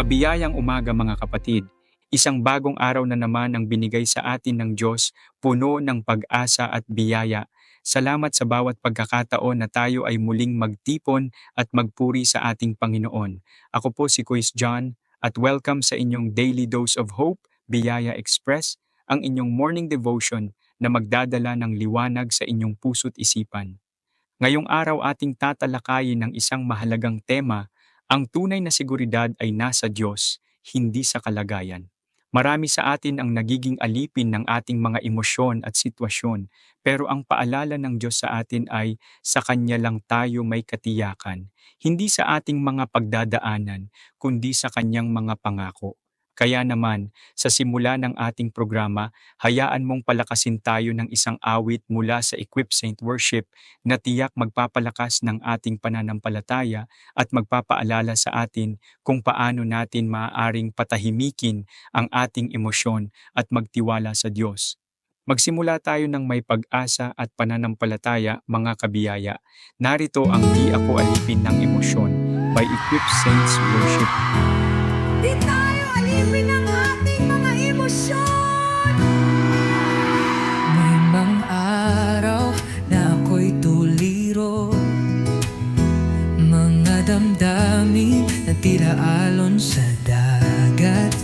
Mabiyayang umaga mga kapatid. Isang bagong araw na naman ang binigay sa atin ng Diyos, puno ng pag-asa at biyaya. Salamat sa bawat pagkakataon na tayo ay muling magtipon at magpuri sa ating Panginoon. Ako po si Kuis John at welcome sa inyong Daily Dose of Hope, Biyaya Express, ang inyong morning devotion na magdadala ng liwanag sa inyong puso't isipan. Ngayong araw ating tatalakayin ng isang mahalagang tema, ang tunay na seguridad ay nasa Diyos, hindi sa kalagayan. Marami sa atin ang nagiging alipin ng ating mga emosyon at sitwasyon, pero ang paalala ng Diyos sa atin ay sa Kanya lang tayo may katiyakan, hindi sa ating mga pagdadaanan, kundi sa Kanyang mga pangako. Kaya naman, sa simula ng ating programa, hayaan mong palakasin tayo ng isang awit mula sa Equip Saint Worship na tiyak magpapalakas ng ating pananampalataya at magpapaalala sa atin kung paano natin maaaring patahimikin ang ating emosyon at magtiwala sa Diyos. Magsimula tayo ng may pag-asa at pananampalataya, mga kabiyaya. Narito ang Di Ako Alipin ng Emosyon by Equip Saints Worship. Di tayo alipin ng ating mga emosyon. May mga araw na ako'y tuliro. Mga damdamin na tila alon sa dagat.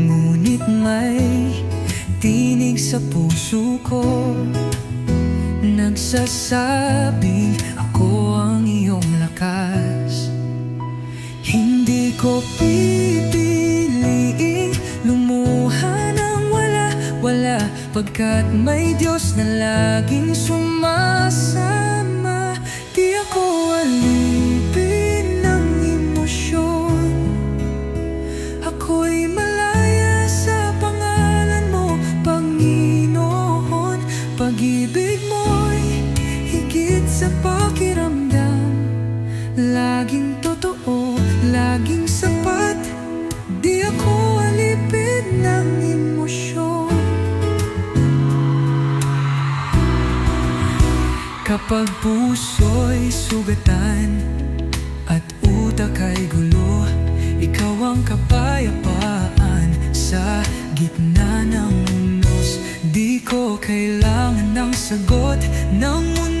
Ngunit may tinig sa puso ko. Nagsasabing ako ang iyong lakas. Hindi ko pipiliing pagkat may Diyos na laging sumasama Kapag puso'y sugatan At utak ay gulo. Ikaw ang kapayapaan Sa gitna ng unos Di ko kailangan ng sagot ng mundo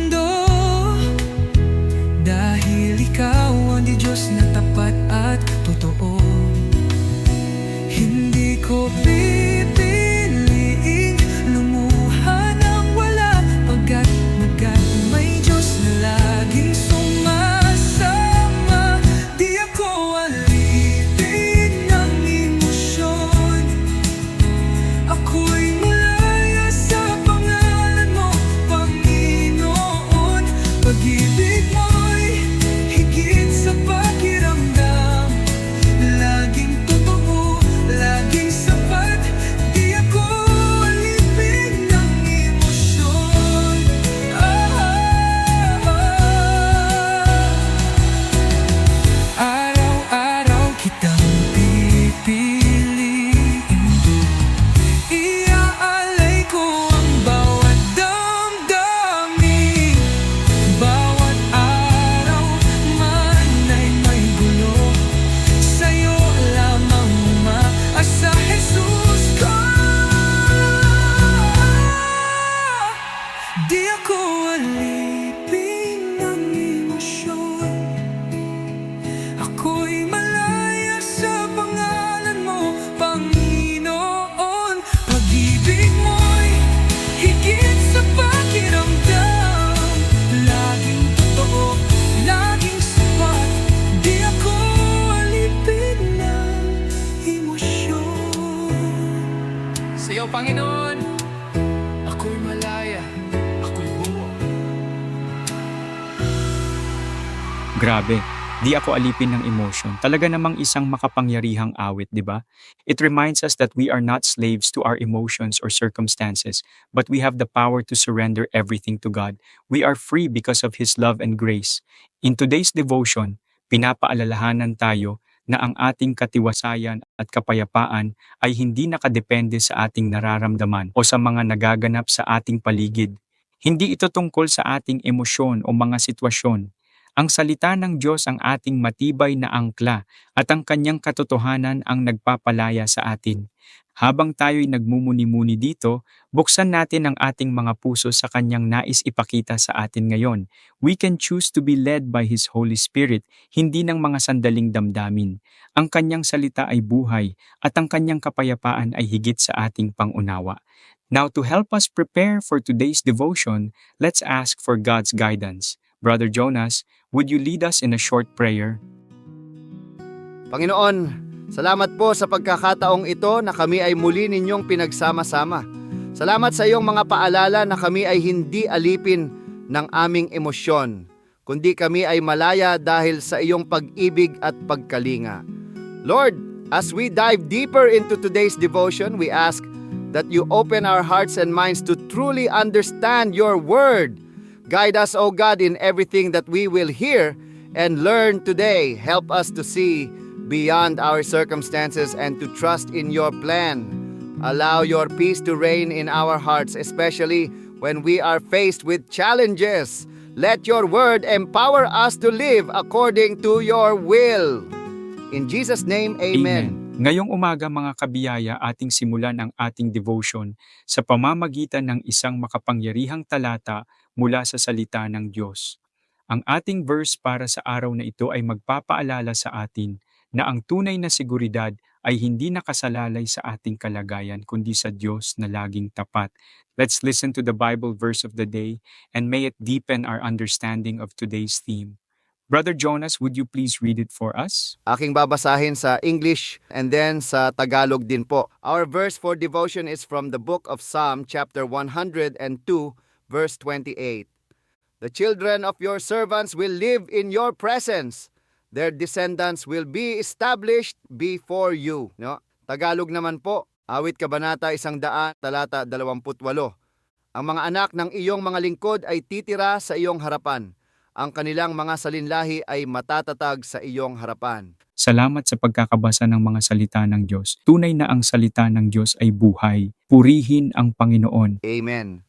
Grabe, di ako alipin ng emotion. Talaga namang isang makapangyarihang awit, di ba? It reminds us that we are not slaves to our emotions or circumstances, but we have the power to surrender everything to God. We are free because of His love and grace. In today's devotion, pinapaalalahanan tayo na ang ating katiwasayan at kapayapaan ay hindi nakadepende sa ating nararamdaman o sa mga nagaganap sa ating paligid. Hindi ito tungkol sa ating emosyon o mga sitwasyon, Ang salita ng Diyos ang ating matibay na angkla at ang kanyang katotohanan ang nagpapalaya sa atin. Habang tayo'y nagmumuni-muni dito, buksan natin ang ating mga puso sa kanyang nais ipakita sa atin ngayon. We can choose to be led by His Holy Spirit, hindi ng mga sandaling damdamin. Ang kanyang salita ay buhay at ang kanyang kapayapaan ay higit sa ating pangunawa. Now to help us prepare for today's devotion, let's ask for God's guidance. Brother Jonas, would you lead us in a short prayer? Panginoon, salamat po sa pagkakataong ito na kami ay muli ninyong pinagsama-sama. Salamat sa iyong mga paalala na kami ay hindi alipin ng aming emosyon, kundi kami ay malaya dahil sa iyong pag-ibig at pagkalinga. Lord, as we dive deeper into today's devotion, we ask that you open our hearts and minds to truly understand your word. Guide us, O God, in everything that we will hear and learn today. Help us to see beyond our circumstances and to trust in your plan. Allow your peace to reign in our hearts, especially when we are faced with challenges. Let your word empower us to live according to your will. In Jesus' name, amen. Ngayong umaga mga kabiyaya ating simulan ang ating devotion sa pamamagitan ng isang makapangyarihang talata mula sa salita ng Diyos. Ang ating verse para sa araw na ito ay magpapaalala sa atin na ang tunay na seguridad ay hindi nakasalalay sa ating kalagayan kundi sa Diyos na laging tapat. Let's listen to the Bible verse of the day and may it deepen our understanding of today's theme. Brother Jonas, would you please read it for us? Aking babasahin sa English and then sa Tagalog din po. Our verse for devotion is from the book of Psalm chapter 102 verse 28. The children of your servants will live in your presence. Their descendants will be established before you. No? Tagalog naman po, awit kabanata 100 talata 28. Ang mga anak ng iyong mga lingkod ay titira sa iyong harapan. Ang kanilang mga salinlahi ay matatatag sa iyong harapan. Salamat sa pagkakabasa ng mga salita ng Diyos. Tunay na ang salita ng Diyos ay buhay. Purihin ang Panginoon. Amen.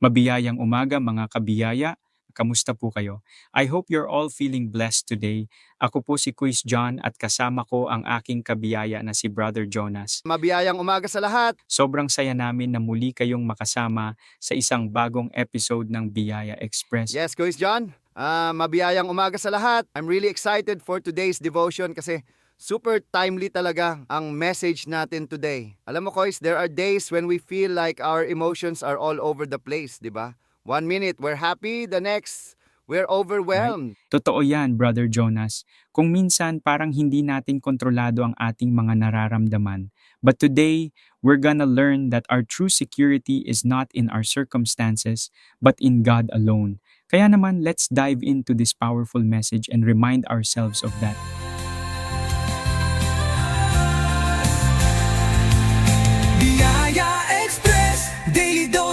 Mabiyayang umaga mga kabiyaya. Kamusta po kayo? I hope you're all feeling blessed today. Ako po si Quiz John at kasama ko ang aking kabiyaya na si Brother Jonas. Mabiyayang umaga sa lahat. Sobrang saya namin na muli kayong makasama sa isang bagong episode ng Biyaya Express. Yes, Kuya John. Ah, mabiyayang umaga sa lahat. I'm really excited for today's devotion kasi super timely talaga ang message natin today. Alam mo, Kois, there are days when we feel like our emotions are all over the place, di ba? One minute, we're happy. The next, we're overwhelmed. Totoo yan, Brother Jonas. Kung minsan parang hindi natin kontrolado ang ating mga nararamdaman. But today, we're gonna learn that our true security is not in our circumstances, but in God alone. Kaya naman, let's dive into this powerful message and remind ourselves of that.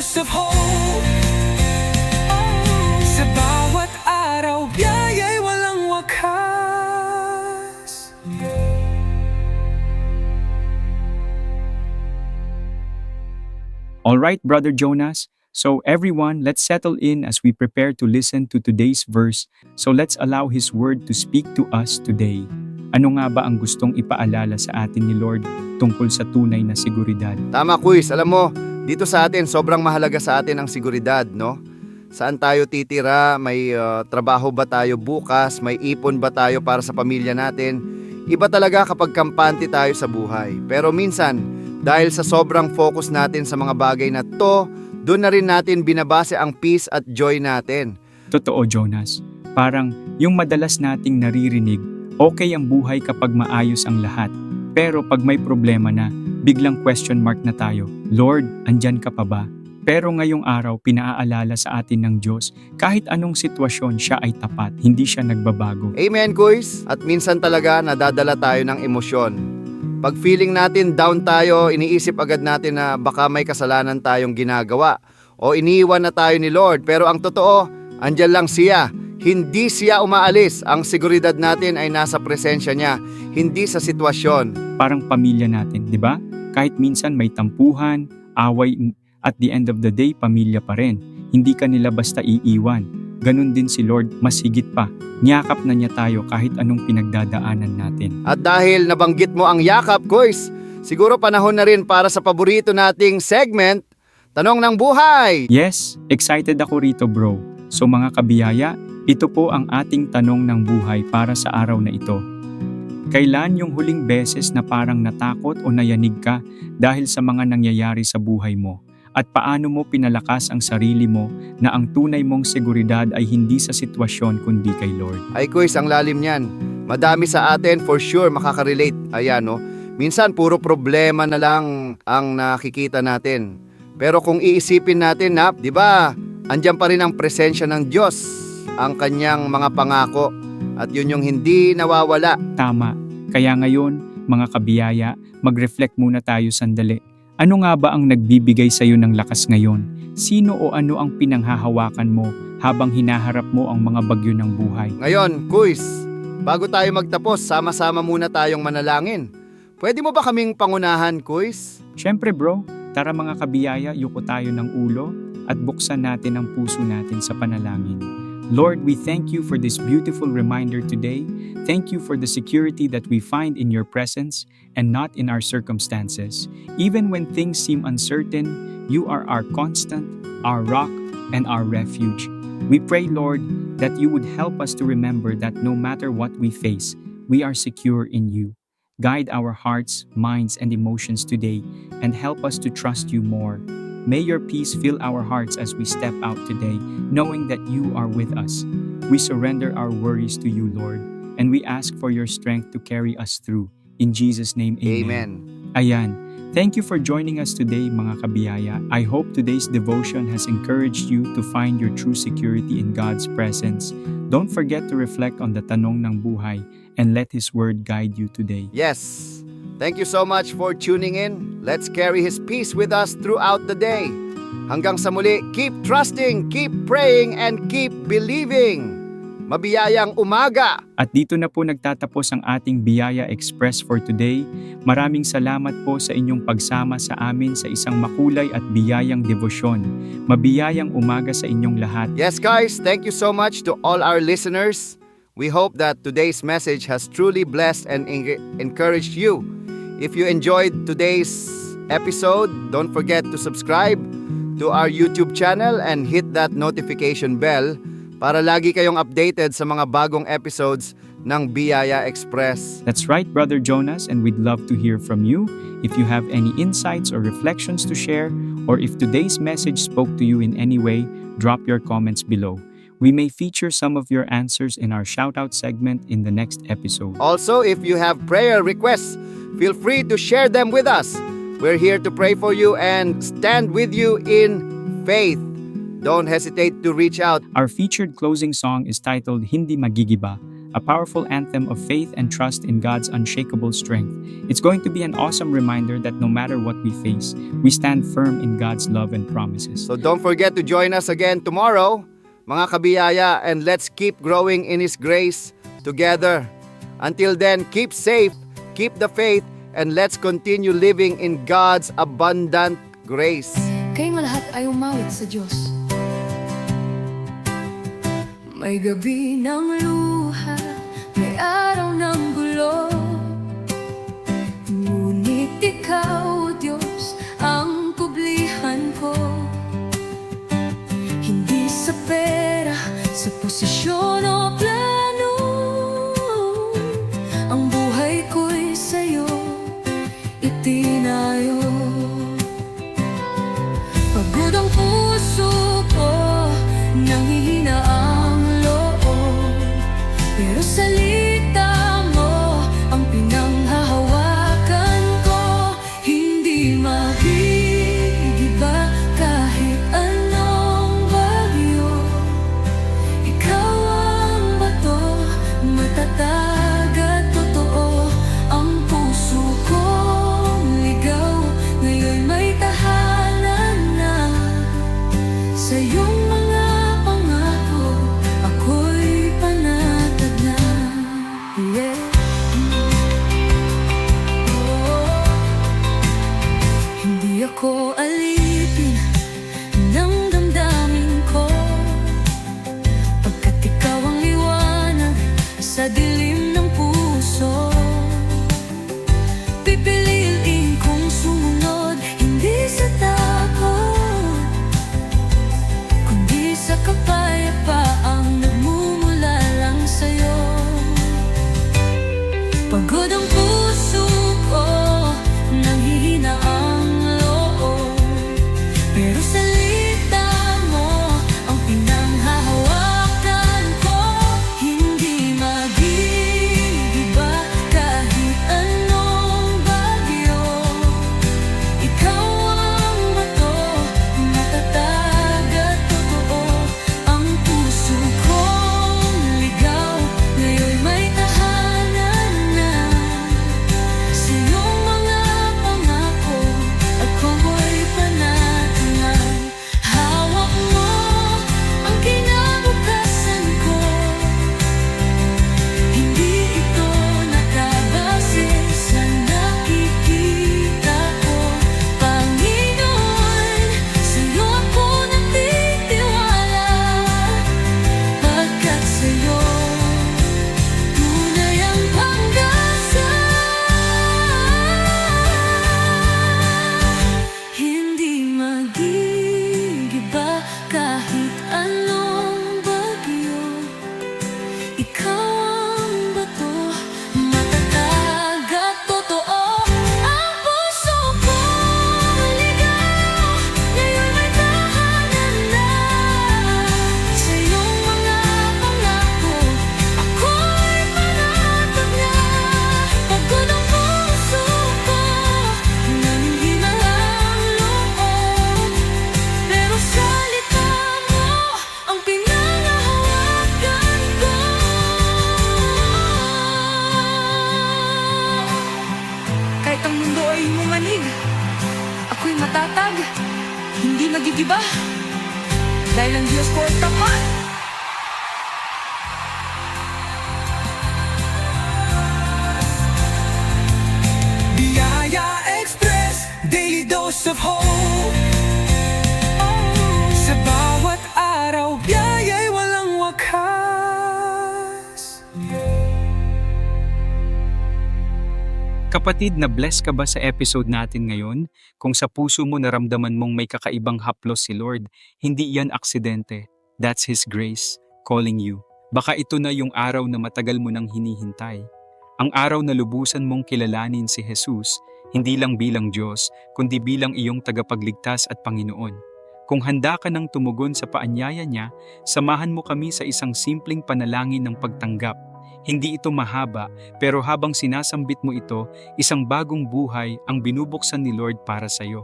Dose of Hope Sa bawat araw Biyaya'y walang wakas All right, Brother Jonas. So everyone, let's settle in as we prepare to listen to today's verse. So let's allow His Word to speak to us today. Ano nga ba ang gustong ipaalala sa atin ni Lord tungkol sa tunay na seguridad? Tama, Kuis. Alam mo, dito sa atin, sobrang mahalaga sa atin ang seguridad, no? Saan tayo titira? May uh, trabaho ba tayo bukas? May ipon ba tayo para sa pamilya natin? Iba talaga kapag kampante tayo sa buhay. Pero minsan, dahil sa sobrang focus natin sa mga bagay na to, doon na rin natin binabase ang peace at joy natin. Totoo, Jonas. Parang yung madalas nating naririnig, okay ang buhay kapag maayos ang lahat. Pero pag may problema na, biglang question mark na tayo, Lord, andyan ka pa ba? Pero ngayong araw, pinaaalala sa atin ng Diyos, kahit anong sitwasyon siya ay tapat, hindi siya nagbabago. Amen, Kuis? At minsan talaga nadadala tayo ng emosyon. Pag feeling natin down tayo, iniisip agad natin na baka may kasalanan tayong ginagawa o iniwan na tayo ni Lord. Pero ang totoo, andyan lang siya. Hindi siya umaalis. Ang seguridad natin ay nasa presensya niya, hindi sa sitwasyon. Parang pamilya natin, di ba? Kahit minsan may tampuhan, away, at the end of the day, pamilya pa rin. Hindi ka nila basta iiwan. ganun din si Lord mas higit pa. Niyakap na niya tayo kahit anong pinagdadaanan natin. At dahil nabanggit mo ang yakap, Kois, siguro panahon na rin para sa paborito nating segment, Tanong ng Buhay! Yes, excited ako rito bro. So mga kabiyaya, ito po ang ating tanong ng buhay para sa araw na ito. Kailan yung huling beses na parang natakot o nayanig ka dahil sa mga nangyayari sa buhay mo? At paano mo pinalakas ang sarili mo na ang tunay mong seguridad ay hindi sa sitwasyon kundi kay Lord? Ay Kois, ang lalim niyan. Madami sa atin for sure makaka-relate. Ayan no. Minsan puro problema na lang ang nakikita natin. Pero kung iisipin natin na, 'di ba? Andiyan pa rin ang presensya ng Diyos, ang kanyang mga pangako. At yun yung hindi nawawala. Tama. Kaya ngayon, mga kabiyaya, mag-reflect muna tayo sandali. Ano nga ba ang nagbibigay sa iyo ng lakas ngayon? Sino o ano ang pinanghahawakan mo habang hinaharap mo ang mga bagyo ng buhay? Ngayon, Kuis, bago tayo magtapos, sama-sama muna tayong manalangin. Pwede mo ba kaming pangunahan, Kuis? Siyempre bro, tara mga kabiyaya, yuko tayo ng ulo at buksan natin ang puso natin sa panalangin. Lord, we thank you for this beautiful reminder today. Thank you for the security that we find in your presence and not in our circumstances. Even when things seem uncertain, you are our constant, our rock, and our refuge. We pray, Lord, that you would help us to remember that no matter what we face, we are secure in you. Guide our hearts, minds, and emotions today and help us to trust you more. May your peace fill our hearts as we step out today, knowing that you are with us. We surrender our worries to you, Lord, and we ask for your strength to carry us through. In Jesus' name, amen. Amen. Ayan. Thank you for joining us today, mga kabiyaya. I hope today's devotion has encouraged you to find your true security in God's presence. Don't forget to reflect on the tanong ng buhay and let His Word guide you today. Yes. Thank you so much for tuning in. Let's carry His peace with us throughout the day. Hanggang sa muli, keep trusting, keep praying, and keep believing. Mabiyayang umaga! At dito na po nagtatapos ang ating Biyaya Express for today. Maraming salamat po sa inyong pagsama sa amin sa isang makulay at biyayang devosyon. Mabiyayang umaga sa inyong lahat. Yes, guys, thank you so much to all our listeners. We hope that today's message has truly blessed and en- encouraged you. If you enjoyed today's episode, don't forget to subscribe to our YouTube channel and hit that notification bell para lagi kayong updated sa mga bagong episodes ng Biyaya Express. That's right, Brother Jonas, and we'd love to hear from you. If you have any insights or reflections to share, or if today's message spoke to you in any way, drop your comments below. We may feature some of your answers in our shoutout segment in the next episode. Also, if you have prayer requests, feel free to share them with us. We're here to pray for you and stand with you in faith. Don't hesitate to reach out. Our featured closing song is titled Hindi Magigiba, a powerful anthem of faith and trust in God's unshakable strength. It's going to be an awesome reminder that no matter what we face, we stand firm in God's love and promises. So don't forget to join us again tomorrow, mga kabiyaya, and let's keep growing in His grace together. Until then, keep safe, keep the faith, and let's continue living in God's abundant grace. Kayong lahat ay umawit sa Diyos May gabi ng luha May araw ng gulo because Daily Dose of Hope. Sa bawat araw, biyaya'y walang wakas. Kapatid, na bless ka ba sa episode natin ngayon? Kung sa puso mo naramdaman mong may kakaibang haplos si Lord, hindi yan aksidente. That's His grace calling you. Baka ito na yung araw na matagal mo nang hinihintay. Ang araw na lubusan mong kilalanin si Jesus, hindi lang bilang Diyos, kundi bilang iyong tagapagligtas at Panginoon. Kung handa ka nang tumugon sa paanyaya niya, samahan mo kami sa isang simpleng panalangin ng pagtanggap. Hindi ito mahaba, pero habang sinasambit mo ito, isang bagong buhay ang binubuksan ni Lord para sa iyo.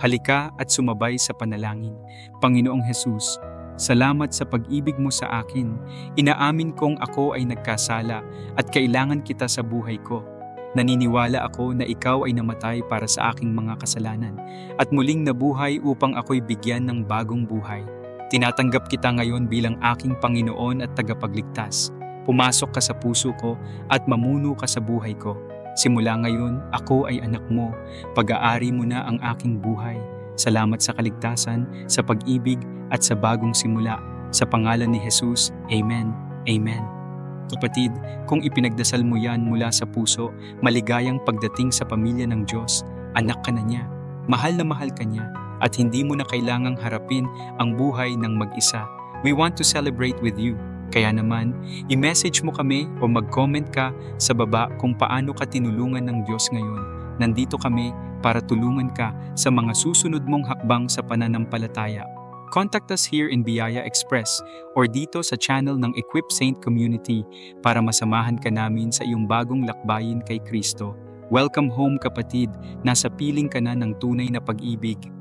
Halika at sumabay sa panalangin. Panginoong Jesus, salamat sa pag-ibig mo sa akin. Inaamin kong ako ay nagkasala at kailangan kita sa buhay ko. Naniniwala ako na ikaw ay namatay para sa aking mga kasalanan at muling nabuhay upang ako'y bigyan ng bagong buhay. Tinatanggap kita ngayon bilang aking Panginoon at tagapagligtas. Pumasok ka sa puso ko at mamuno ka sa buhay ko. Simula ngayon, ako ay anak mo. Pag-aari mo na ang aking buhay. Salamat sa kaligtasan, sa pag-ibig at sa bagong simula. Sa pangalan ni Jesus, Amen. Amen. Kapatid, kung ipinagdasal mo yan mula sa puso, maligayang pagdating sa pamilya ng Diyos, anak ka na niya. Mahal na mahal ka niya at hindi mo na kailangang harapin ang buhay ng mag-isa. We want to celebrate with you. Kaya naman, i-message mo kami o mag-comment ka sa baba kung paano ka tinulungan ng Diyos ngayon. Nandito kami para tulungan ka sa mga susunod mong hakbang sa pananampalataya. Contact us here in Biyaya Express or dito sa channel ng Equip Saint Community para masamahan ka namin sa iyong bagong lakbayin kay Kristo. Welcome home kapatid, nasa piling ka na ng tunay na pag-ibig. Pag-ibig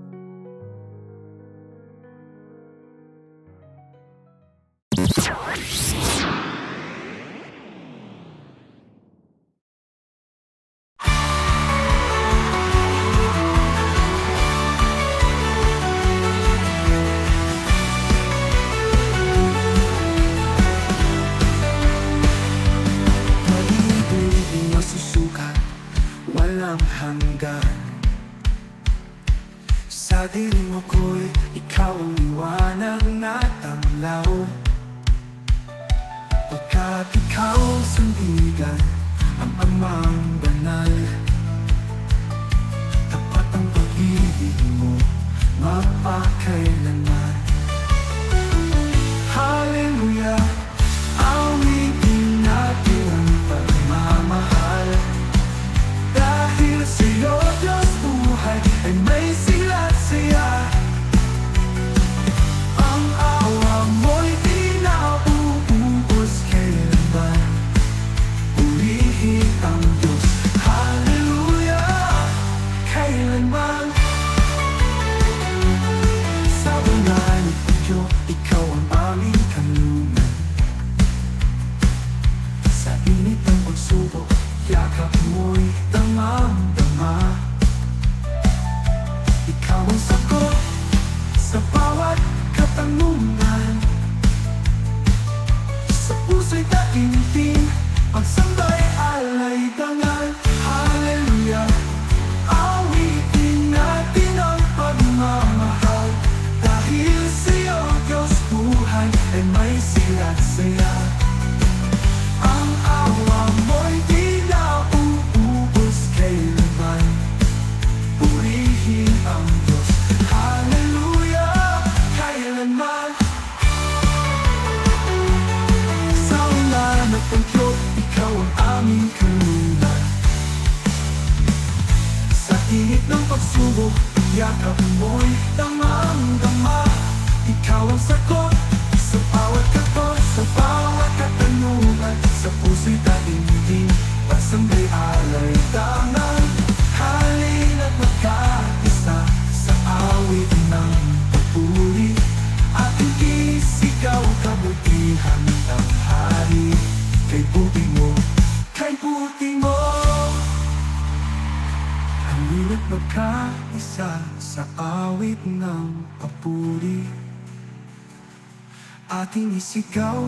Ating isigaw,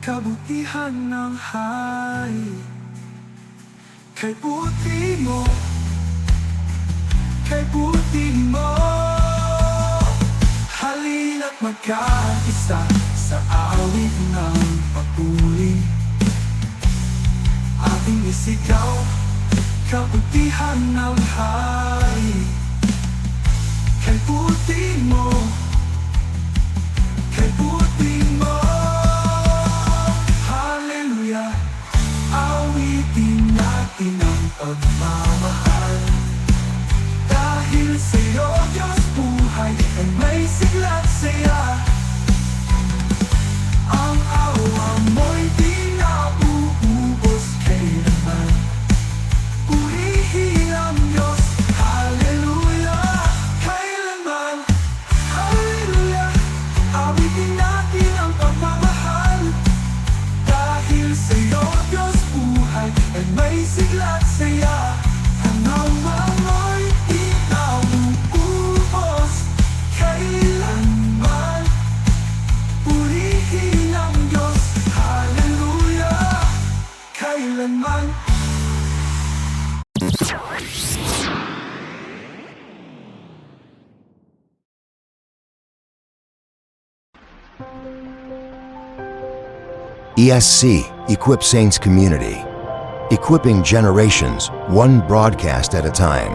kabutihan ng hari Kay buti mo, kay buti mo Halina't magkaisa sa awit ng papuri. Ating isigaw, kabutihan ng hari ESC Equip Saints Community. Equipping generations, one broadcast at a time.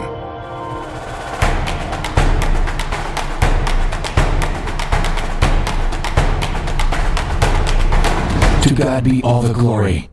To God be all the glory.